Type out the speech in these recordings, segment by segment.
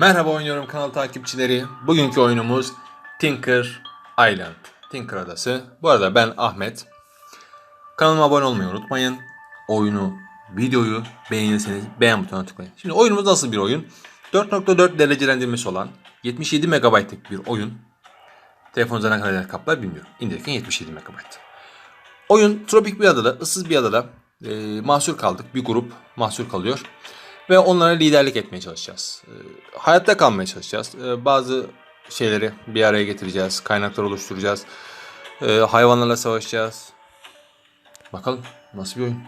Merhaba oynuyorum kanal takipçileri. Bugünkü oyunumuz Tinker Island. Tinker Adası. Bu arada ben Ahmet. Kanalıma abone olmayı unutmayın. Oyunu, videoyu beğenirseniz beğen butonuna tıklayın. Şimdi oyunumuz nasıl bir oyun? 4.4 derecelendirmesi olan 77 MB'lık bir oyun. Telefonunuza ne kadar kaplar bilmiyorum. İndirirken 77 MB. Oyun tropik bir adada, ıssız bir adada e, mahsur kaldık. Bir grup mahsur kalıyor. Ve onlara liderlik etmeye çalışacağız. E, hayatta kalmaya çalışacağız. E, bazı şeyleri bir araya getireceğiz. Kaynaklar oluşturacağız. E, hayvanlarla savaşacağız. Bakalım nasıl bir oyun.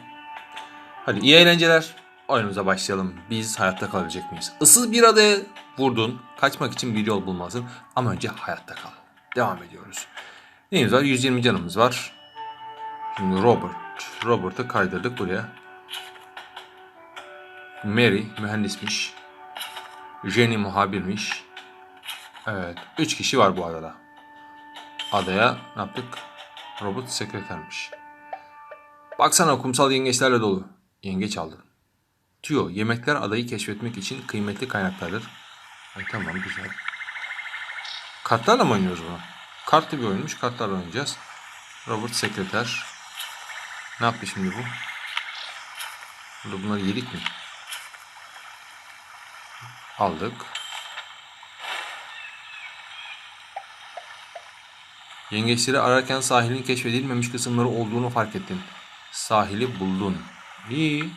Hadi iyi eğlenceler. Oyunumuza başlayalım. Biz hayatta kalabilecek miyiz? Issız bir adaya vurdun. Kaçmak için bir yol bulmalısın. Ama önce hayatta kal. Devam ediyoruz. Neyimiz var? 120 canımız var. Şimdi Robert. Robert'ı kaydırdık buraya. Mary mühendismiş. Jenny muhabirmiş. Evet. Üç kişi var bu adada. Adaya ne yaptık? Robert sekretermiş. Baksana kumsal yengeçlerle dolu. Yengeç aldım. Tüyo, yemekler adayı keşfetmek için kıymetli kaynaklardır. Ay tamam güzel. Kartlarla mı oynuyoruz bunu? Kartlı bir oyunmuş. Kartlarla oynayacağız. Robert sekreter. Ne yaptı şimdi bu? Burada bunları yedik mi? Aldık. Yengeçleri ararken sahilin keşfedilmemiş kısımları olduğunu fark ettin. Sahili buldun. İyi.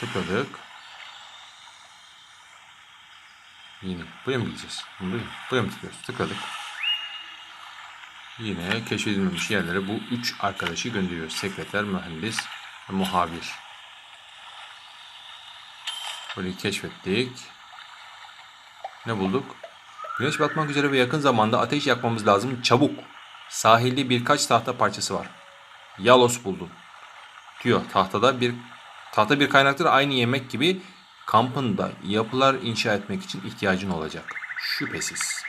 Tıkladık. Yine. Buraya mı gideceğiz? Buraya, buraya mı tıklıyoruz? Tıkladık. Yine keşfedilmemiş yerlere bu üç arkadaşı gönderiyoruz. Sekreter, mühendis muhabir. Burayı keşfettik. Ne bulduk? Güneş batmak üzere ve yakın zamanda ateş yakmamız lazım. Çabuk. Sahilde birkaç tahta parçası var. Yalos buldum. Diyor tahtada bir tahta bir kaynaktır aynı yemek gibi kampında yapılar inşa etmek için ihtiyacın olacak. Şüphesiz.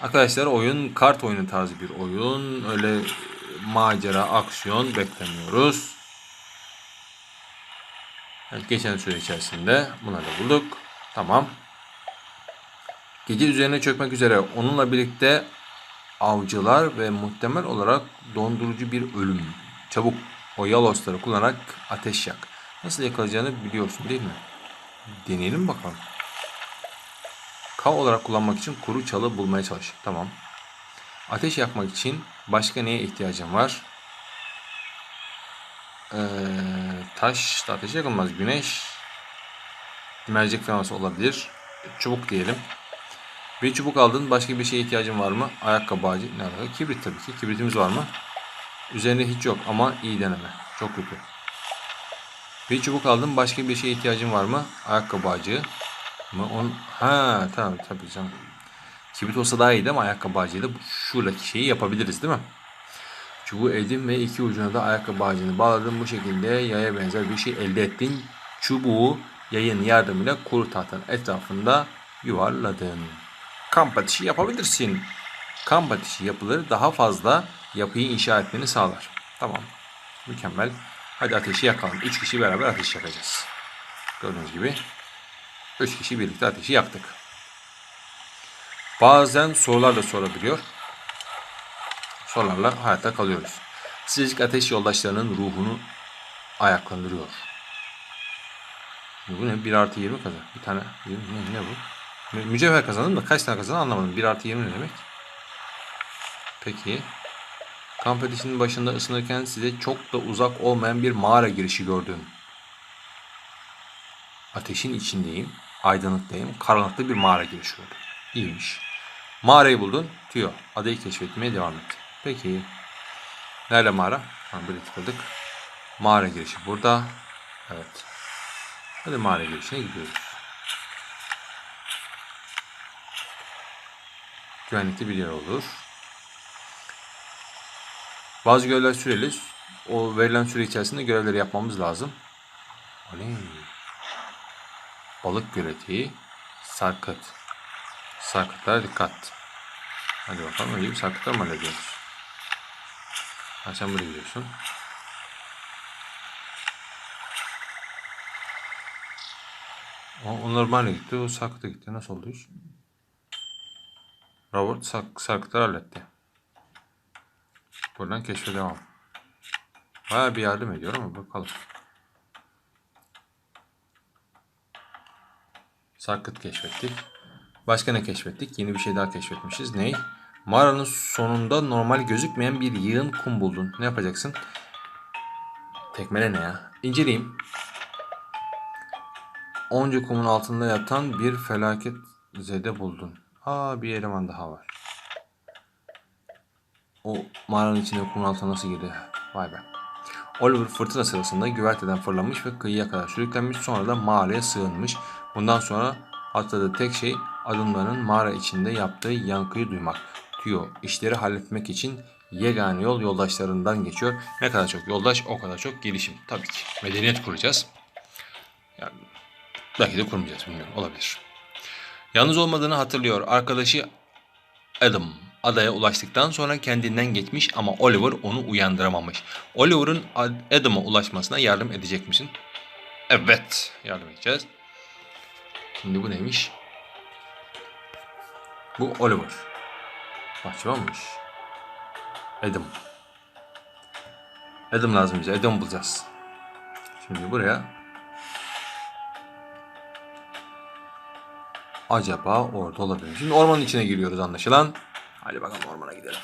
Arkadaşlar oyun kart oyunu tarzı bir oyun. Öyle macera, aksiyon beklemiyoruz. Geçen süre içerisinde bunları da bulduk. Tamam. Gece üzerine çökmek üzere onunla birlikte avcılar ve muhtemel olarak dondurucu bir ölüm. Çabuk o yalosları kullanarak ateş yak. Nasıl yakalayacağını biliyorsun değil mi? Deneyelim bakalım. Kav olarak kullanmak için kuru çalı bulmaya çalış. Tamam. Ateş yakmak için başka neye ihtiyacım var? Ee, taş da ateş yakılmaz. Güneş mercek falan olabilir. Çubuk diyelim. Bir çubuk aldın. Başka bir şeye ihtiyacın var mı? Ayakkabı ağacı. Ne alaka? Kibrit tabii ki. Kibritimiz var mı? Üzerinde hiç yok ama iyi deneme. Çok kötü. Bir çubuk aldın. Başka bir şeye ihtiyacın var mı? Ayakkabı ağacı mı? On... Ha tamam tabii canım. Kibrit olsa daha iyiydi ama ayakkabı ağacıyla şuradaki şeyi yapabiliriz değil mi? Çubuğu eldin ve iki ucuna da ayakkabı ağacını bağladın. Bu şekilde yaya benzer bir şey elde ettin. Çubuğu yayın yardımıyla kuru tahtanın etrafında yuvarladın. Kamp ateşi yapabilirsin. Kamp ateşi yapıları daha fazla yapıyı inşa etmeni sağlar. Tamam. Mükemmel. Hadi ateşi yakalım. Üç kişi beraber ateş yakacağız. Gördüğünüz gibi. Üç kişi birlikte ateşi yaktık. Bazen sorular da sorabiliyor. Sorularla hayatta kalıyoruz. Sıcacık ateş yoldaşlarının ruhunu ayaklandırıyor. Bu ne? 1 artı 20 kazan. Bir tane 20 ne, ne bu? Mü- Mücevher kazandım da kaç tane kazandım anlamadım. 1 artı 20 ne demek? Peki. Kamp ateşinin başında ısınırken size çok da uzak olmayan bir mağara girişi gördüm. Ateşin içindeyim. Aydınlıktayım. Karanlıkta bir mağara girişi gördüm. İyiymiş. Mağarayı buldun. Tüyo. Adayı keşfetmeye devam et. Peki. Nerede mağara? Ha, böyle tıkladık. Mağara girişi burada. Evet. Hadi mağara girişine gidiyoruz. Güvenlikli bir yer olur. Bazı görevler süreli. O verilen süre içerisinde görevleri yapmamız lazım. Oley. Balık göleti. Sarkıt. Sarkıtlara dikkat. Hadi bakalım önce bir sarkıtları mı hallediyoruz? Ha sen buraya gidiyorsun. O, o normalde gitti. O Sarkıt'a gitti. Nasıl oldu iş? Robert Sark, Sarkıt'ı halletti. Buradan keşfe devam. Baya bir yardım ediyor ama bakalım. Sarkıt keşfettik. Başka ne keşfettik? Yeni bir şey daha keşfetmişiz. Ney? Mağaranın sonunda normal gözükmeyen bir yığın kum buldun. Ne yapacaksın? Tekmele ne ya? İnceleyeyim. Onca kumun altında yatan bir felaket zede buldun. Aa bir eleman daha var. O mağaranın içine kumun altına nasıl girdi? Vay be. Oliver fırtına sırasında güverteden fırlamış ve kıyıya kadar sürüklenmiş sonra da mağaraya sığınmış. Bundan sonra atladığı tek şey adımlarının mağara içinde yaptığı yankıyı duymak. Tüyo işleri halletmek için yegane yol yoldaşlarından geçiyor. Ne kadar çok yoldaş o kadar çok gelişim. Tabii ki medeniyet kuracağız. Yani belki de kurmayacağız bilmiyorum olabilir. Yalnız olmadığını hatırlıyor. Arkadaşı Adam adaya ulaştıktan sonra kendinden geçmiş ama Oliver onu uyandıramamış. Oliver'ın Ad- Adam'a ulaşmasına yardım edecek misin? Evet, yardım edeceğiz. Şimdi bu neymiş? Bu Oliver. Bahçıvanmış. Adam. Adam lazım bize. Adam bulacağız. Şimdi buraya acaba orada olabilir. Şimdi ormanın içine giriyoruz anlaşılan. Hadi bakalım ormana gidelim.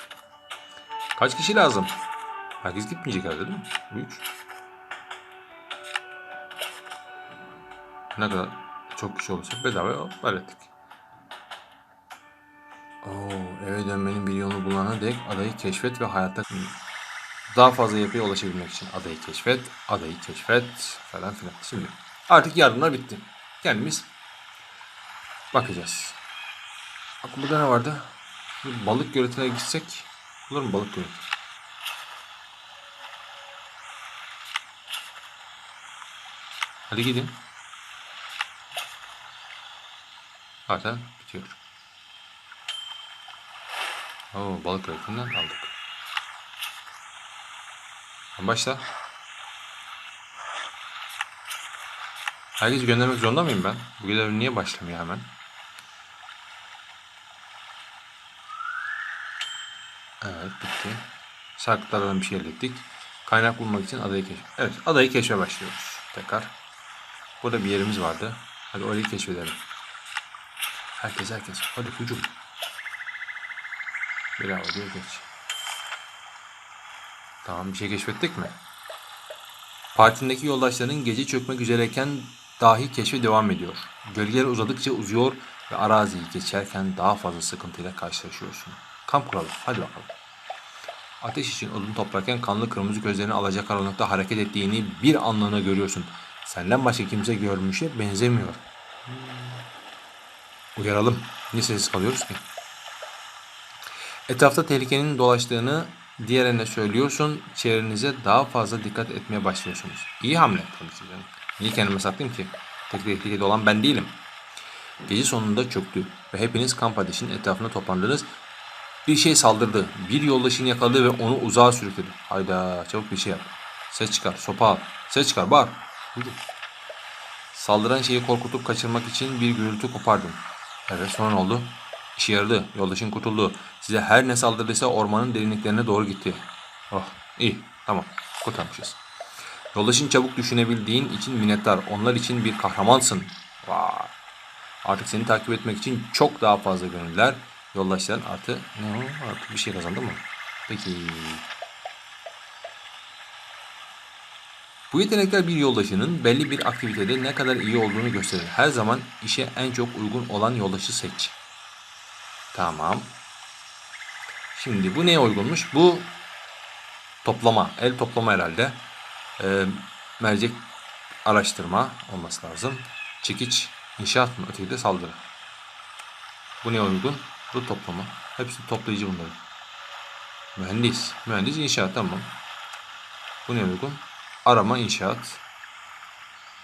Kaç kişi lazım? Herkes gitmeyecek herhalde değil mi? 3. Ne kadar çok kişi olursa bedava hallettik. Oo, eve dönmenin bir yolunu bulana dek adayı keşfet ve hayatta daha fazla yapıya ulaşabilmek için adayı keşfet, adayı keşfet falan filan. Şimdi artık yardımlar bitti. Kendimiz bakacağız. Aklımda ne vardı? Bir balık göletine gitsek olur mu balık göleti? Hadi gidin. Zaten bitiyor. Oo, balık göletinden aldık. Başla. Herkesi göndermek zorunda mıyım ben? Bu görev niye başlamıyor hemen? Evet bitti. Sarkıtlardan bir şey elde ettik. Kaynak bulmak için adayı keşf. Evet adayı keşfe başlıyoruz. Tekrar. Burada bir yerimiz vardı. Hadi orayı keşfedelim. Herkes herkes. Hadi hücum. Bravo diyor geç. Tamam bir şey keşfettik mi? Partindeki yoldaşların gece çökmek üzereyken dahi keşfe devam ediyor. Gölgeler uzadıkça uzuyor ve araziyi geçerken daha fazla sıkıntıyla karşılaşıyorsun. Kamp kuralım. Hadi bakalım. Ateş için odun toplarken kanlı kırmızı gözlerini alacak karanlıkta hareket ettiğini bir anlığına görüyorsun. Senden başka kimse görmüşe benzemiyor. Uyaralım. Niye sessiz kalıyoruz ki? Etrafta tehlikenin dolaştığını diğerine söylüyorsun. Çevrenize daha fazla dikkat etmeye başlıyorsunuz. İyi hamle ki canım. Niye kendime saklayayım ki? Tek tehlikeli olan ben değilim. Gece sonunda çöktü ve hepiniz kamp ateşinin etrafına toplandınız. Bir şey saldırdı. Bir yoldaşını yakaladı ve onu uzağa sürükledi. Hayda çabuk bir şey yap. Ses çıkar, sopa al. Ses çıkar, bağır. Hadi. Saldıran şeyi korkutup kaçırmak için bir gürültü kopardın. Evet sonra ne oldu? İşe yaradı. Yoldaşın kurtuldu. Size her ne saldırdıysa ormanın derinliklerine doğru gitti. Oh iyi tamam kurtarmışız. Yoldaşın çabuk düşünebildiğin için minnettar. Onlar için bir kahramansın. Vay. Artık seni takip etmek için çok daha fazla gönüller. Yoldaşların artı ne o? Bir şey kazandı mı? Peki. Bu yetenekler bir yoldaşının belli bir aktivitede ne kadar iyi olduğunu gösterir. Her zaman işe en çok uygun olan yoldaşı seç. Tamam. Şimdi bu neye uygunmuş? Bu toplama, el toplama herhalde. Ee, mercek araştırma olması lazım. Çekiç, inşaat mı? Öteki de saldırı. Bu neye uygun? Bu toplama. Hepsi toplayıcı bunların. Mühendis. Mühendis inşaat tamam. Bu neye uygun? Arama inşaat.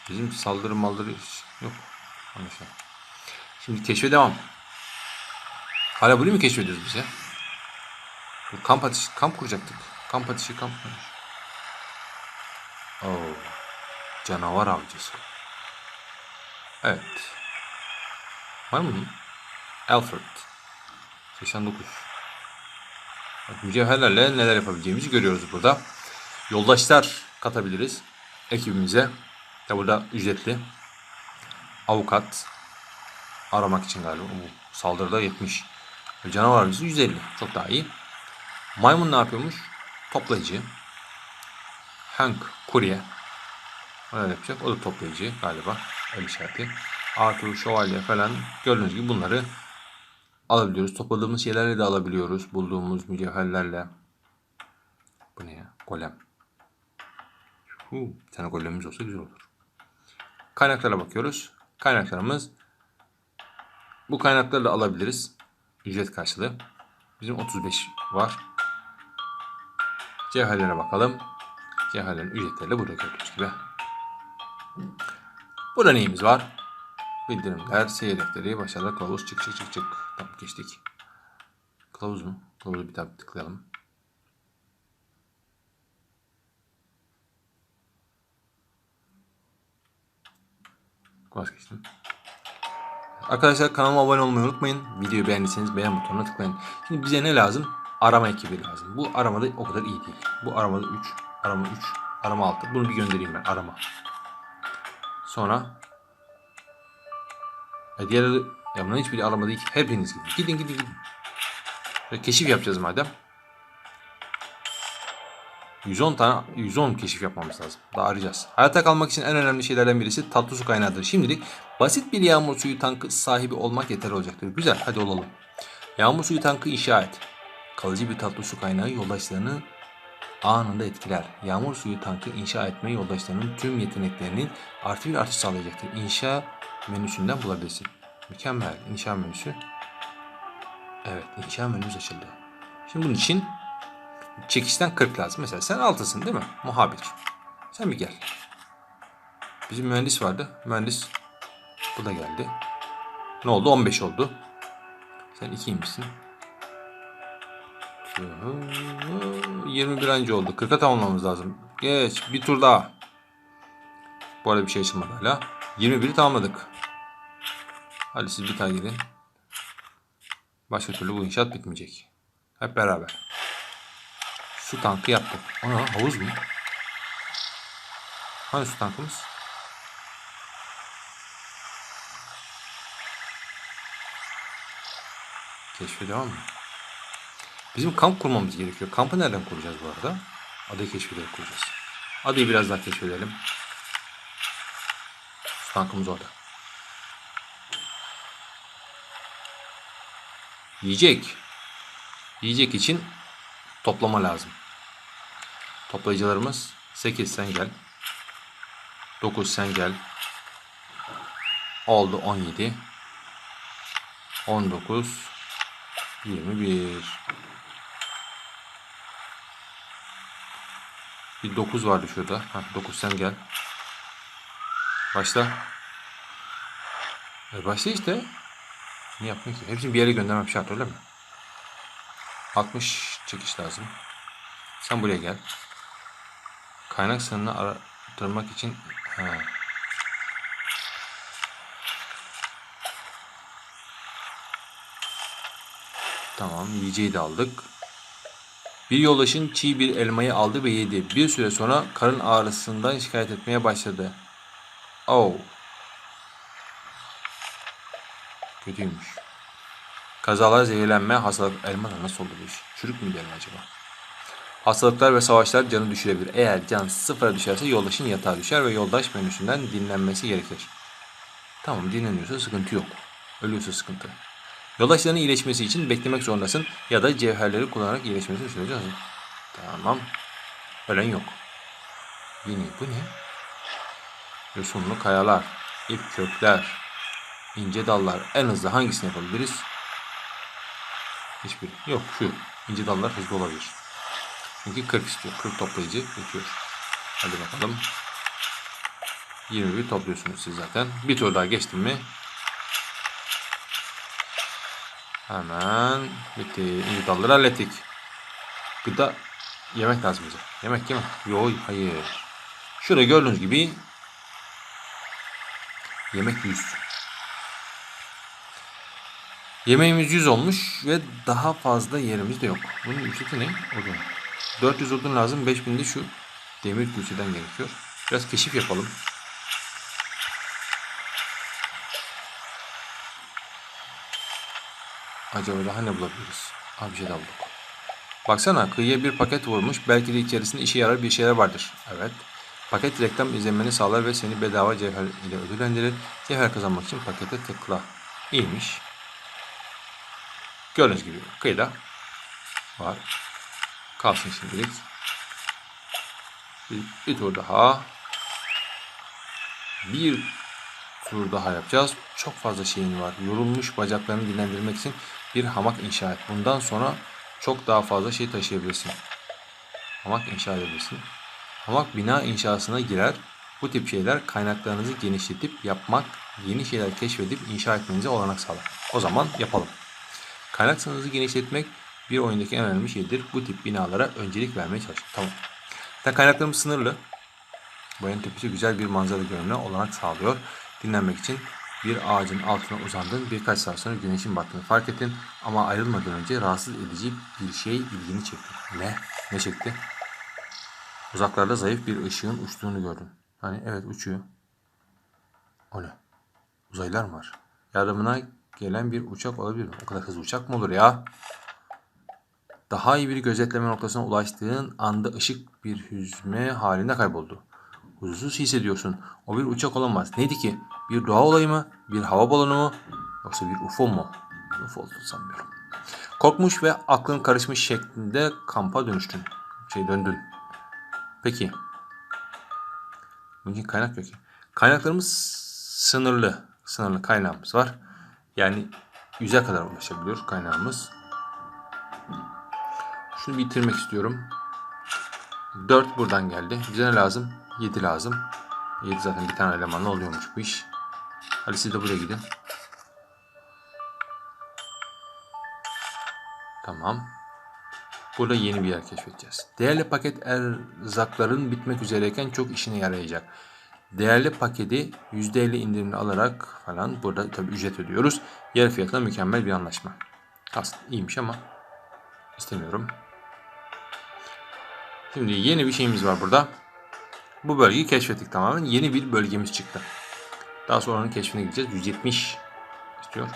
Bizim saldırı maldırı yok. Anlaşılan. Şimdi keşfe devam. Hala bunu mu keşfediyoruz biz ya? Bu kamp ateşi, kamp kuracaktık. Kamp ateşi, kamp Oo. Canavar avcısı. Evet. Var mı? Alfred. 89. Bak, mücevherlerle neler yapabileceğimizi görüyoruz burada. Yoldaşlar katabiliriz ekibimize. De burada ücretli. Avukat. Aramak için galiba. Oo, saldırıda 70. Ve Canavar avcısı 150. Çok daha iyi. Maymun ne yapıyormuş? Toplayıcı. Hank kurye. Ne yapacak? O da toplayıcı galiba. El işareti. Arthur, şövalye falan gördüğünüz gibi bunları alabiliyoruz. Topladığımız şeylerle de alabiliyoruz. Bulduğumuz mücevherlerle. Bu ne ya? Golem. Huu, bir tane golemimiz olsa güzel olur. Kaynaklara bakıyoruz. Kaynaklarımız bu kaynakları da alabiliriz. Ücret karşılığı. Bizim 35 var. Cevherlere bakalım. Cevherlerin ücretleri burada gördüğünüz gibi. Burada neyimiz var? Bildirimler, seyir defteri, başarılı kılavuz, çık çık çık çık. Tamam geçtik. Kılavuz mu? Kılavuzu bir daha tıklayalım. Vazgeçtim. Arkadaşlar kanalıma abone olmayı unutmayın. Videoyu beğendiyseniz beğen butonuna tıklayın. Şimdi bize ne lazım? Arama ekibi lazım. Bu aramada o kadar iyi değil. Bu aramada 3, arama 3, arama 6. Bunu bir göndereyim ben arama. Sonra e diğer ya bunların hiçbiri arama değil. Hepiniz gidin. Gidin gidin gidin. Ve keşif yapacağız madem. 110 tane 110 keşif yapmamız lazım. Daha arayacağız. Hayatta kalmak için en önemli şeylerden birisi tatlı su kaynağıdır. Şimdilik basit bir yağmur suyu tankı sahibi olmak yeterli olacaktır. Güzel hadi olalım. Yağmur suyu tankı inşa et. Kalıcı bir tatlı su kaynağı yoldaşlarını anında etkiler. Yağmur suyu tankı inşa etme yoldaşlarının tüm yeteneklerinin artı bir artış sağlayacaktır. İnşa menüsünden bulabilirsin. Mükemmel. İnşa menüsü. Evet inşa menüsü açıldı. Şimdi bunun için çekişten 40 lazım. Mesela sen 6'sın değil mi? Muhabir. Sen bir gel. Bizim mühendis vardı. Mühendis bu da geldi. Ne oldu? 15 oldu. Sen 2'ymişsin. 21 anca oldu. 40'a tamamlamamız lazım. Geç. Bir tur daha. Bu arada bir şey açılmadı hala. 21'i tamamladık. Hadi siz bir tane gidin. Başka türlü bu inşaat bitmeyecek. Hep beraber. Su tankı yaptık. Ana havuz mu? Hani su tankımız? Keşfe devam mı? Bizim kamp kurmamız gerekiyor. Kampı nereden kuracağız bu arada? Adayı keşfederek kuracağız. Adayı biraz daha keşfedelim. Su tankımız orada. Yiyecek. Yiyecek için toplama lazım. Toplayıcılarımız 8 sen gel. 9 sen gel. Oldu 17. 19 21 Bir 9 vardı şurada. Ha 9 sen gel. Başla. E başla işte. Ne yapmıyor ki? Hepsini bir yere göndermem şart öyle mi? 60 çekiş lazım. Sen buraya gel. Kaynak sınırını arttırmak için ha. Tamam yiyeceği de aldık. Bir yoldaşın çiğ bir elmayı aldı ve yedi. Bir süre sonra karın ağrısından şikayet etmeye başladı. Oh. Kötüymüş. Kazalar, zehirlenme, hastalık. Elma nasıl oldu bu iş? Çürük mü derim acaba? Hastalıklar ve savaşlar canı düşürebilir. Eğer can sıfıra düşerse yoldaşın yatağa düşer ve yoldaş menüsünden dinlenmesi gerekir. Tamam dinleniyorsa sıkıntı yok. Ölüyorsa sıkıntı. Yoldaşlarının iyileşmesi için beklemek zorundasın ya da cevherleri kullanarak iyileşmesini söyleyeceğiz. Tamam. Ölen yok. Yine bu ne? Yosunlu kayalar, ip kökler, ince dallar. En hızlı hangisini yapabiliriz? Hiçbir. Yok şu. İnce dallar hızlı olabilir. Çünkü 40 istiyor. 40 toplayıcı geçiyor. Hadi bakalım. 21 topluyorsunuz siz zaten. Bir tur daha geçtim mi? Hemen bitti. İnce dalları hallettik. Gıda yemek lazım bize. Yemek yemek. Yok hayır. Şurada gördüğünüz gibi Yemek 100. Yemeğimiz 100 olmuş ve daha fazla yerimiz de yok. Bunun ücreti ne? Odun. 400 odun lazım. 5000 de şu demir külçeden gerekiyor. Biraz keşif yapalım. Acaba daha ne bulabiliriz? Abi bir şey daha bulduk. Baksana kıyıya bir paket vurmuş. Belki de içerisinde işe yarar bir şeyler vardır. Evet. Paket reklam izlemeni sağlar ve seni bedava cevher ile ödüllendirir. Cevher kazanmak için pakete tıkla. İyiymiş. Gördüğünüz gibi kıyıda var. Kalsın şimdilik. Bir, bir tur daha. Bir tur daha yapacağız. Çok fazla şeyin var. Yorulmuş bacaklarını dinlendirmek için bir hamak inşa et. Bundan sonra çok daha fazla şey taşıyabilirsin. Hamak inşa edebilirsin. Hamak bina inşasına girer. Bu tip şeyler kaynaklarınızı genişletip yapmak, yeni şeyler keşfedip inşa etmenize olanak sağlar. O zaman yapalım. Kaynak sınırınızı genişletmek bir oyundaki en önemli şeydir. Bu tip binalara öncelik vermeye çalışın. Tamam. Zaten kaynaklarımız sınırlı. Bayan tepesi güzel bir manzara görünümüne olanak sağlıyor. Dinlenmek için bir ağacın altına uzandın. Birkaç saat sonra güneşin battığını fark ettin. Ama ayrılmadan önce rahatsız edici bir şey ilgini çekti. Ne? Ne çekti? Uzaklarda zayıf bir ışığın uçtuğunu gördün. Hani evet uçuyor. O ne? Uzaylılar mı var? Yardımına gelen bir uçak olabilir mi? O kadar hızlı uçak mı olur ya? Daha iyi bir gözetleme noktasına ulaştığın anda ışık bir hüzme halinde kayboldu. Huzursuz hissediyorsun. O bir uçak olamaz. Neydi ki? Bir doğa olayı mı? Bir hava balonu mu? Yoksa bir UFO mu? UFO olduğunu sanmıyorum. Korkmuş ve aklın karışmış şeklinde kampa dönüştün. Şey döndün. Peki. İçin kaynak yok ki. Kaynaklarımız sınırlı. Sınırlı kaynağımız var. Yani yüze kadar ulaşabiliyor kaynağımız. Şunu bitirmek istiyorum. 4 buradan geldi. Bize ne lazım? 7 lazım. 7 zaten bir tane elemanla oluyormuş bu iş. Siz de buraya gidin. Tamam. Burada yeni bir yer keşfedeceğiz. Değerli paket erzakların bitmek üzereyken çok işine yarayacak. Değerli paketi %50 indirimli alarak falan burada tabii ücret ödüyoruz. Yarı fiyatına mükemmel bir anlaşma. Aslında iyiymiş ama istemiyorum. Şimdi yeni bir şeyimiz var burada. Bu bölgeyi keşfettik tamamen. Yeni bir bölgemiz çıktı. Daha sonra onun keşfine gideceğiz. 170 istiyor.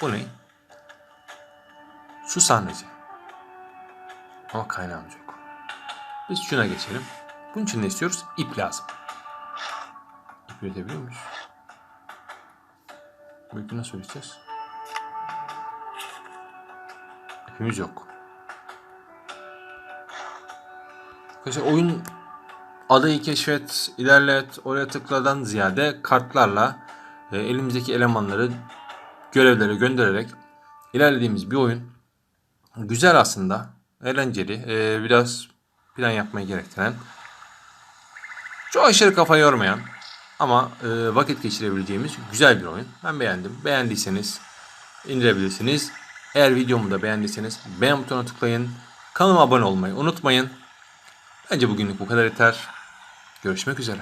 Bu ne? Su sarnıcı. Ama kaynağımız yok. Biz şuna geçelim. Bunun için ne istiyoruz? İp lazım. İp üretebiliyor muyuz? Bu ipi nasıl üreteceğiz? İpimiz yok. Arkadaşlar oyun adayı keşfet, ilerlet, oraya tıkladan ziyade kartlarla e, elimizdeki elemanları görevlere göndererek ilerlediğimiz bir oyun. Güzel aslında, eğlenceli, e, biraz plan yapmayı gerektiren, çok aşırı kafa yormayan ama e, vakit geçirebileceğimiz güzel bir oyun. Ben beğendim. Beğendiyseniz indirebilirsiniz. Eğer videomu da beğendiyseniz beğen butonuna tıklayın. Kanalıma abone olmayı unutmayın. Bence bugünlük bu kadar yeter. Görüşmek üzere.